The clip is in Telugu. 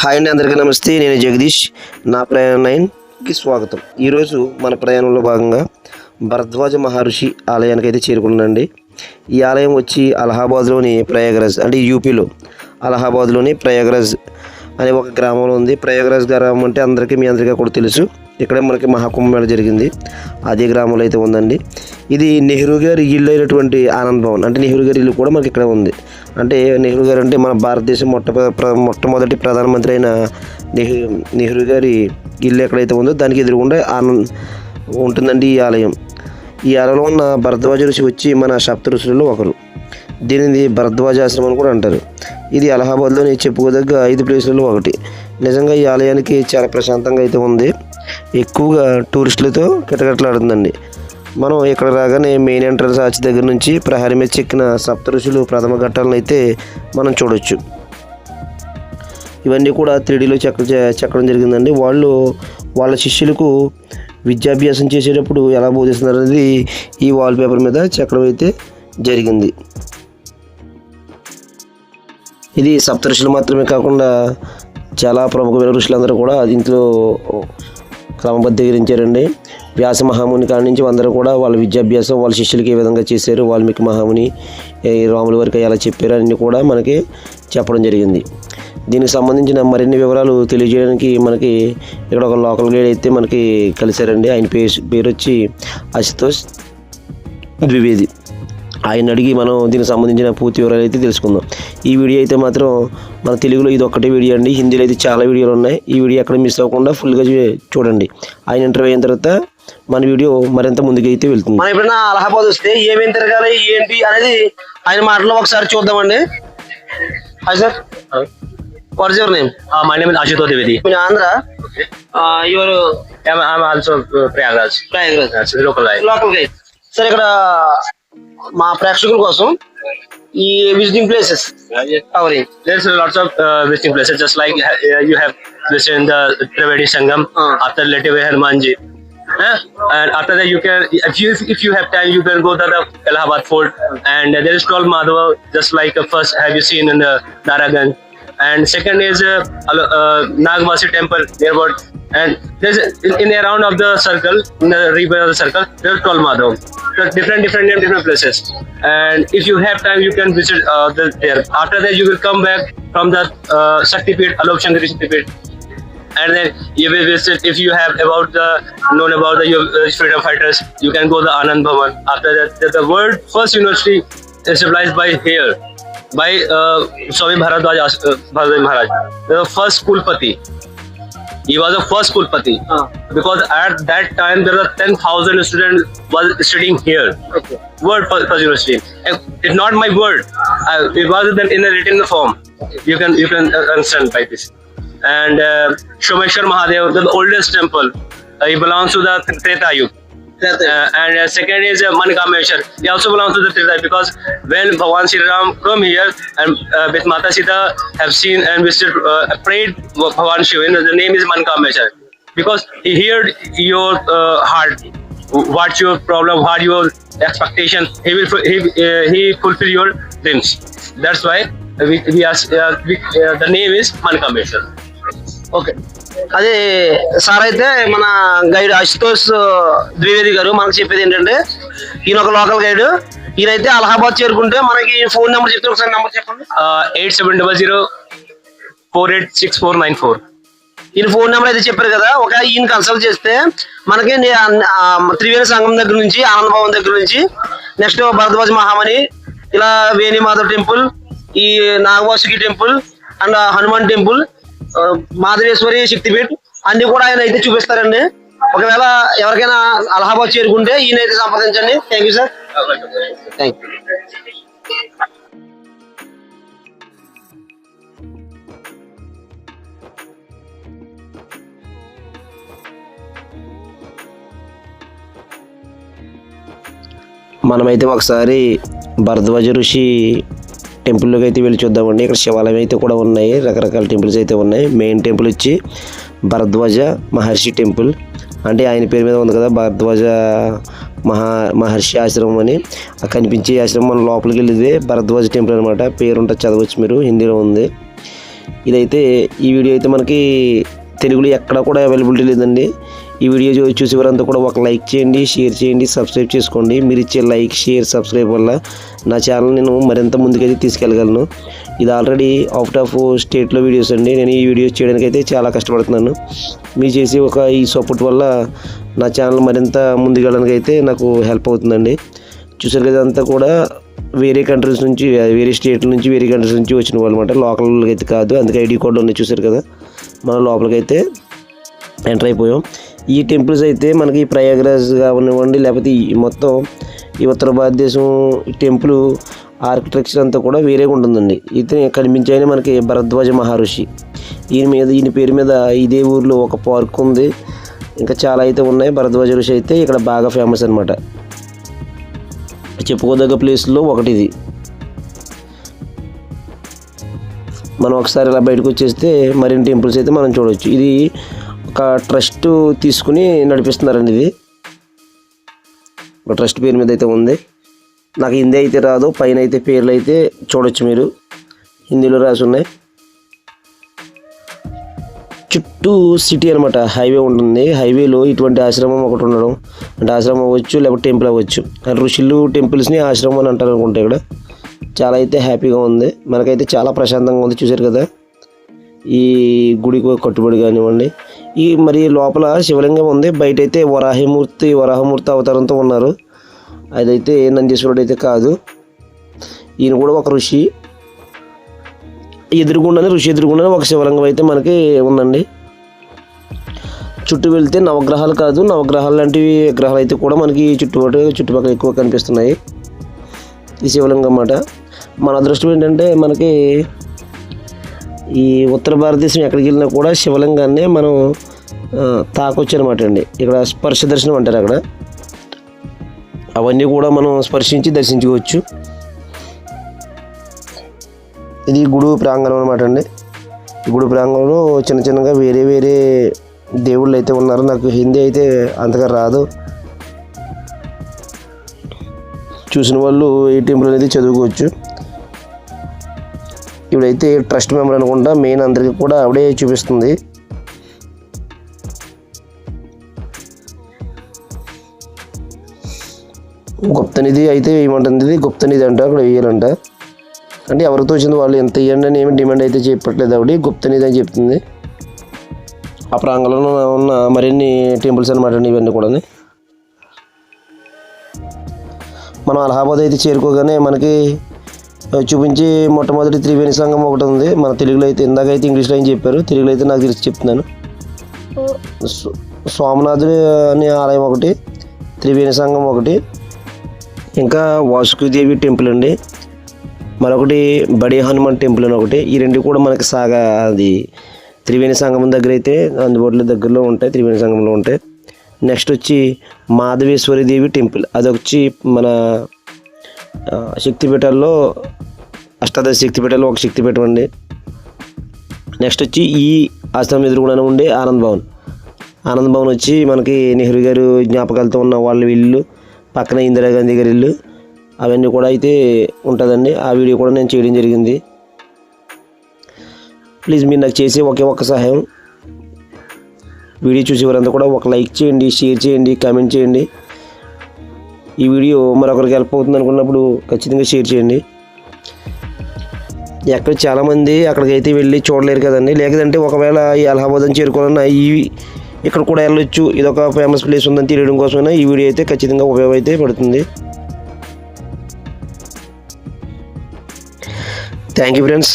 హాయ్ అండి అందరికీ నమస్తే నేను జగదీష్. నా ప్రయాణం నైన్కి స్వాగతం. ఈరోజు మన ప్రయాణంలో భాగంగా భరద్వాజ మహర్షి ఆలయానికి అయితే చేరుకున్నానండి. ఈ ఆలయం వచ్చి అలహాబాద్లోని ప్రయాగరాజ్ అంటే యూపీలో అలహాబాద్లోని ప్రయాగరాజ్ అనే ఒక గ్రామంలో ఉంది. ప్రయాగరాజ్ గ్రామం అంటే అందరికీ మీ అందరికీ కూడా తెలుసు. ఇక్కడే మనకి మహాకుంభమేళ జరిగింది. అదే గ్రామంలో అయితే ఉందండి. ఇది నెహ్రూ గారి ఇల్లు అయినటువంటి ఆనంద్ భవన్. అంటే నెహ్రూ గారి ఇల్లు కూడా మనకి ఇక్కడ ఉంది. అంటే నెహ్రూ గారు అంటే మన భారతదేశం మొట్ట ప్ర- మొట్టమొదటి ప్రధానమంత్రి అయిన నెహ్రూ నెహ్రూ గారి ఇల్లు ఎక్కడైతే ఉందో దానికి ఎదురుగుండా ఆనంద్ ఉంటుందండి ఈ ఆలయం. ఈ ఆలయంలో ఉన్న భరద్వాజ ఋషి వచ్చి మన సప్త ఋషులలో ఒకరు. దీనిని భరద్వాజ ఆశ్రమం అని కూడా అంటారు. ఇది అలహాబాద్లోని చెప్పుకోదగ్గ ఐదు ప్లేసులలో ఒకటి. నిజంగా ఈ ఆలయానికి చాలా ప్రశాంతంగా అయితే ఉంది. ఎక్కువగా టూరిస్టులతో కిటకిటలాడుతుందండి. మనం ఇక్కడ రాగానే మెయిన్ ఎంట్రన్స్ ఆర్చ్ దగ్గర నుంచి ప్రహరీ మీద చెక్కిన సప్త ఋషులు ప్రథమ ఘట్టాలను అయితే మనం చూడొచ్చు. ఇవన్నీ కూడా త్రీడీలో చెక్క చెక్కడం జరిగిందండి. వాళ్ళు వాళ్ళ శిష్యులకు విద్యాభ్యాసం చేసేటప్పుడు ఎలా బోధిస్తున్నారు అనేది ఈ వాల్ పేపర్ మీద చెక్కడం అయితే జరిగింది. ఇది సప్త ఋషులు మాత్రమే కాకుండా చాలా ప్రముఖమైన ఋషులందరూ కూడా ఇంట్లో క్రమబద్ధీకరించారండి. వ్యాస మహాముని కాడి నుంచి అందరూ కూడా వాళ్ళ విద్యాభ్యాసం వాళ్ళ శిష్యులకి ఏ విధంగా చేశారు వాల్మీకి మహాముని రాముల వారికి ఎలా చెప్పారు అన్నీ కూడా మనకి చెప్పడం జరిగింది. దీనికి సంబంధించిన మరిన్ని వివరాలు తెలియజేయడానికి మనకి ఇక్కడ ఒక లోకల్ గైడ్ అయితే మనకి కలిశారండి. ఆయన పేరు పేరు వచ్చి అశుతోష్ ద్వివేది. ఆయన అడిగి మనం దీనికి సంబంధించిన పూర్తి వివరాలు అయితే తెలుసుకుందాం. ఈ వీడియో అయితే మాత్రం మన తెలుగులో ఇది ఒక్కటే వీడియో అండి. హిందీలో అయితే చాలా వీడియోలు ఉన్నాయి. ఈ వీడియో ఎక్కడ మిస్ అవ్వకుండా ఫుల్గా చూడండి. ఆయన ఇంటర్వ్యూ అయిన తర్వాత మన వీడియో మరింత ముందుకు అయితే వెళ్తుంది. మనం ఎప్పుడైనా అలహాబాద్ వస్తే ఏమేమి తిరగాలి ఏంటి అనేది ఆయన మాటలో ఒకసారి చూద్దామండి. Hi sir. What is your name Uh, my name is Ashutosh Dwivedi. కొంచెం Andhra? Your I'm, I'm also uh, Prayagraj. Prayagraj That's the local guy. Local guide sir ఇక్కడ మా ప్రేక్షకుల కోసం ఈ visiting places covering There's lots of uh, visiting places, just like uh, you have visited the Trivedi Sangam Uh. after Letave Hanumanji. Huh? And after that, you can, if you if you have time, you can go to the Allahabad Fort, and uh, there is 12 Madhava, just like uh, first have you seen in the Daragan, and second is uh, Al- uh, Nagmasi Temple nearby, and there's in, in the around of the circle, in the river of the circle, there are 12 Madhava. Different, different name, different places. And if you have time, you can visit uh, the, there. After that, you will come back from the uh, Shakti Pit, Alok Shakti Pit and then you will visit if you have about the known about the uh, freedom fighters you can go to anand bhavan after that the, the world first university is established by here by uh, swami bharadwaj uh, bharadwaj maharaj the first kulpati he was the first kulpati. Because at that time there were 10000 students was studying here. Word first, first university. And it's not my word. Uh, it was in a written form. You can you can uh, understand by this. And uh, Shomeshwar Mahadev, the oldest temple. Uh, he belongs to the Treta Yuga. Uh, and uh, second is uh, Manikameshwar. He also belongs to the Treta because when Bhavan Sri Ram come here and uh, with Mata Sita have seen and visited, uh, prayed Bhavan Shiva, the name is Manikameshwar because he heard your uh, heart. What's your problem? What your expectation? He will he uh, he fulfill your dreams. That's why we, we are uh, we, uh, the name is Manikameshwar. Okay అదే సార్ అయితే మన గైడ్ అశుతోష్ ద్వివేది గారు మనకు చెప్పేది ఏంటంటే ఈయన ఒక లోకల్ గైడ్ ఈయనైతే అలహాబాద్ చేరుకుంటే మనకి ఫోన్ నెంబర్ చెప్తే ఒకసారి నెంబర్ చెప్పండి uh, 8700 486494. ఈయన ఫోన్ నెంబర్ అయితే చెప్పారు కదా ఒక ఈయన కన్సల్ట్ చేస్తే మనకి త్రివేణి సంఘం దగ్గర నుంచి ఆనంద భవన్ దగ్గర నుంచి నెక్స్ట్ భరద్వాజ మహామణి ఇలా వేణిమాధవ్ టెంపుల్ ఈ Nagavasuki temple and Hanuman temple Madhaveshwari Shaktipeeth అన్ని కూడా ఆయన అయితే చూపిస్తారండి. ఒకవేళ ఎవరికైనా అలహాబాద్ చేరుకుంటే ఈయన అయితే సంప్రదించండి. Thank you sir thank you మనమైతే ఒకసారి భరద్వాజ ఋషి టెంపుల్లోకి అయితే వెళ్ళి చూద్దామండి. ఇక్కడ శివాలయం అయితే కూడా ఉన్నాయి. రకరకాల టెంపుల్స్ అయితే ఉన్నాయి. మెయిన్ టెంపుల్ వచ్చి భరద్వాజ మహర్షి టెంపుల్. అంటే ఆయన పేరు మీద ఉంది కదా భరద్వాజ మహా మహర్షి ఆశ్రమం అని. ఆ కనిపించే ఆశ్రమం మన లోపలికి వెళ్ళేది భరద్వాజ టెంపుల్ అనమాట పేరు ఉంటుంది చదవచ్చు మీరు. హిందీలో ఉంది. ఇదైతే ఈ వీడియో అయితే మనకి తెలుగులో ఎక్కడ కూడా అవైలబిలిటీ లేదండి. ఈ వీడియో చూసి చూసే వారంతా కూడా ఒక లైక్ చేయండి షేర్ చేయండి సబ్స్క్రైబ్ చేసుకోండి. మీరు ఇచ్చే లైక్ షేర్ సబ్స్క్రైబ్ వల్ల నా ఛానల్ నేను మరింత ముందుకైతే తీసుకెళ్ళగలను. ఇది ఆల్రెడీ అవుట్ ఆఫ్ స్టేట్లో వీడియోస్ అండి. నేను ఈ వీడియోస్ చేయడానికి అయితే చాలా కష్టపడుతున్నాను. మీరు చేసే ఒక ఈ సపోర్ట్ వల్ల నా ఛానల్ మరింత ముందుకెళ్ళడానికి అయితే నాకు హెల్ప్ అవుతుందండి. చూసారు కదా అంతా కూడా వేరే కంట్రీస్ నుంచి వేరే స్టేట్ నుంచి వేరే కంట్రీస్ నుంచి వచ్చిన వాళ్ళు అనమాట లోకల్ అయితే కాదు అందుకే ఐడి కార్డులు ఉన్నాయి చూసారు కదా. మనం లోపలికైతే ఎంటర్ అయిపోయాం. ఈ టెంపుల్స్ అయితే మనకి ప్రయాగరాజ్ కానివ్వండి లేకపోతే ఈ మొత్తం ఈ ఉత్తర భారతదేశం టెంపుల్ ఆర్కిటెక్చర్ అంతా కూడా వేరేగా ఉంటుందండి. ఇతను కనిపించాయని మనకి భరద్వాజ మహర్షి. ఈయన మీద ఈయన పేరు మీద ఇదే ఊర్లో ఒక పార్క్ ఉంది. ఇంకా చాలా అయితే ఉన్నాయి. భరద్వాజ ఋషి అయితే ఇక్కడ బాగా ఫేమస్ అనమాట చెప్పుకోదగ్గ ప్లేస్లో ఒకటి ఇది మనం ఒకసారి ఇలా బయటకు వచ్చేస్తే మరిన్ని టెంపుల్స్ అయితే మనం చూడవచ్చు ఇది ఒక ట్రస్ట్ తీసుకుని నడిపిస్తున్నారండి ఇది. ఒక ట్రస్ట్ పేరు మీద అయితే ఉంది. నాకు హిందీ అయితే రాదు పైన అయితే పేర్లు అయితే చూడొచ్చు మీరు. హిందీలో రాసి ఉన్నాయి. చుట్టూ సిటీ అనమాట హైవే ఉంటుంది. హైవేలో ఇటువంటి ఆశ్రమం ఒకటి ఉండడం. అంటే ఆశ్రమం అవ్వచ్చు లేకపోతే టెంపుల్ అవ్వచ్చు. అంటే ఋషులు టెంపుల్స్ని ఆశ్రమం అని అంటారు అనుకుంటా ఇక్కడ. చాలా అయితే హ్యాపీగా ఉంది. మనకైతే చాలా ప్రశాంతంగా ఉంది చూశారు కదా. ఈ గుడికి కట్టుబడి కానివ్వండి ఈ మరి లోపల శివలింగం ఉంది. బయట అయితే వరాహమూర్తి వరాహమూర్తి అవతారంతో ఉన్నారు. అదైతే నందీశ్వరుడు అయితే కాదు. ఈయన కూడా ఒక ఋషి. ఎదురుగుండానే ఋషి ఎదురుగుండానే ఒక శివలింగం అయితే మనకి ఉందండి. చుట్టూ వెళ్తే నవగ్రహాలు కాదు నవగ్రహాలు లాంటివి గ్రహాలు అయితే కూడా మనకి చుట్టుపక్కల చుట్టుపక్కల ఎక్కువ కనిపిస్తున్నాయి. ఈ శివలింగం అన్నమాట. మన అదృష్టం ఏంటంటే మనకి ఈ ఉత్తర భారతదేశం ఎక్కడికి వెళ్ళినా కూడా శివలింగాన్ని మనం తాకొచ్చు అనమాట అండి. ఇక్కడ స్పర్శ దర్శనం అంటారు అక్కడ. అవన్నీ కూడా మనం స్పర్శించి దర్శించుకోవచ్చు. ఇది గుడి ప్రాంగణం అనమాట అండి. గుడి ప్రాంగణంలో చిన్న చిన్నగా వేరే వేరే దేవుళ్ళు అయితే ఉన్నారు. నాకు హిందీ అయితే అంతగా రాదు. చూసిన వాళ్ళు ఈ టెంపుల్ అనేది చదువుకోవచ్చు. ఇవిడైతే ట్రస్ట్ మెంబర్ అనుకుంటా మెయిన్ అందరికీ కూడా ఆవిడే చూపిస్తుంది. గుప్తనిధి అయితే వేయమంటుంది ఇది గుప్తనిధి అంట అక్కడ వేయాలంట. అంటే ఎవరితో వచ్చింది వాళ్ళు ఎంత ఇవ్వండి అని ఏమి డిమాండ్ అయితే చెప్పట్లేదు ఆవిడ. గుప్తనిధి అని చెప్తుంది. ఆ ప్రాంగణంలో ఉన్న మరిన్ని టెంపుల్స్ అనమాట ఇవన్నీ కూడా మనం అలహాబాద్ అయితే చేరుకోగానే మనకి చూపించి మొట్టమొదటి త్రివేణి సంఘం ఒకటి ఉంది. మన తెలుగులో అయితే ఇందాక అయితే ఇంగ్లీష్లో ఏం చెప్పారు? తెలుగులో అయితే నాకు తెలిసి చెప్తున్నాను సో- సోమనాథుడు అనే ఆలయం ఒకటి త్రివేణి సంఘం ఒకటి ఇంకా వాసుకుదేవి టెంపుల్ అండి. మరొకటి బడి హనుమాన్ టెంపుల్ అని ఒకటి. ఈ రెండు కూడా మనకి సాగా అది త్రివేణి సంగమం దగ్గర అయితే అందుబాటులో దగ్గరలో ఉంటాయి త్రివేణి సంగంలో ఉంటాయి. నెక్స్ట్ వచ్చి మాధవేశ్వరి దేవి టెంపుల్. అది వచ్చి మన శక్తిపీఠాల్లో అష్టాదశ శక్తిపీఠాల్లో ఒక శక్తిపీఠం అండి. నెక్స్ట్ వచ్చి ఈ ఆశ్రమం ఎదురుగుండా ఉండే ఆనంద్ భవన్. ఆనంద్ భవన్ వచ్చి మనకి నెహ్రూ గారు జ్ఞాపకాలతో ఉన్న వాళ్ళ ఇల్లు పక్కన ఇందిరాగాంధీ గారి ఇల్లు అవన్నీ కూడా అయితే ఉంటుందండి. ఆ వీడియో కూడా నేను చేయడం జరిగింది. ప్లీజ్ మీరు నాకు చేసే ఒకే ఒక్క సహాయం. వీడియో చూసేవారంతా కూడా ఒక లైక్ చేయండి షేర్ చేయండి కామెంట్ చేయండి. ఈ వీడియో మరొకరికి హెల్ప్ అవుతుంది అనుకున్నప్పుడు ఖచ్చితంగా షేర్ చేయండి. ఎక్కడ చాలామంది అక్కడికైతే వెళ్ళి చూడలేరు కదండి. లేదంటే ఒకవేళ ఈ అలహాబాద్ అని చేరుకోవాలన్నా ఈ ఇక్కడ కూడా వెళ్ళొచ్చు. ఇది ఒక ఫేమస్ ప్లేస్ ఉందని తెలియడం కోసమైనా ఈ వీడియో అయితే ఖచ్చితంగా ఉపయోగం అయితే పడుతుంది. Thank you friends